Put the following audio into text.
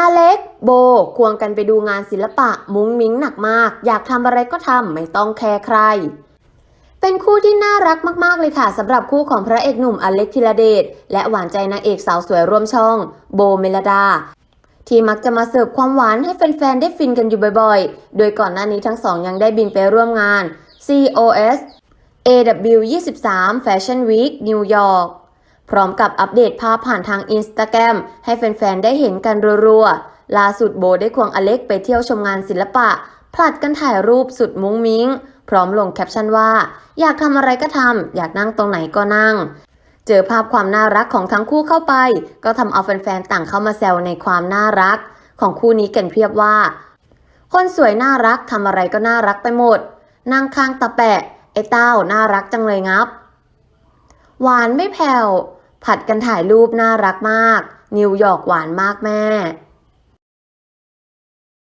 อเล็ก โบ ควงกันไปดูงานศิลปะมุ้งมิ้งหนักมาก อยากทำอะไรก็ทำไม่ต้องแคร์ใคร เป็นคู่ที่น่ารักมาก ๆ เลยค่ะสำหรับคู่ของพระเอกหนุ่มอเล็กธีรเดช และหวานใจนางเอกสาวสวยร่วมช่อง โบเมลดา ที่มักจะมาเสิร์ฟความหวานให้แฟน ๆ ได้ฟินกันอยู่บ่อยๆ โดยก่อนหน้านี้ทั้งสองยังได้บินไปร่วมงาน COS AW23 Fashion Week นิวยอร์ก พร้อมกับอัปเดตภาพผ่านทางอินสตาแกรมให้แฟนๆ ได้เห็นกันรัวๆ ล่าสุดโบได้ควงอเล็กไปเที่ยวชมงานศิลปะ ผลัดกันถ่ายรูปสุดมุ้งมิ้ง พร้อมลงแคปชั่นว่า อยากทำอะไรก็ทำ อยากนั่งตรงไหนก็นั่ง เจอภาพความน่ารักของทั้งคู่เข้าไป ก็ทำเอาแฟนๆ ต่างเข้ามาแซวในความน่ารัก ของคู่นี้กันเพียบว่า คนสวยน่ารักทำอะไรก็น่ารักไปหมด นั่งข้างตาแปะไอ้เต้าน่ารักจังเลยงับ หวานไม่แผ่ว ผัดกันถ่ายรูปน่ารักมาก นิวยอร์กหวานมากแม่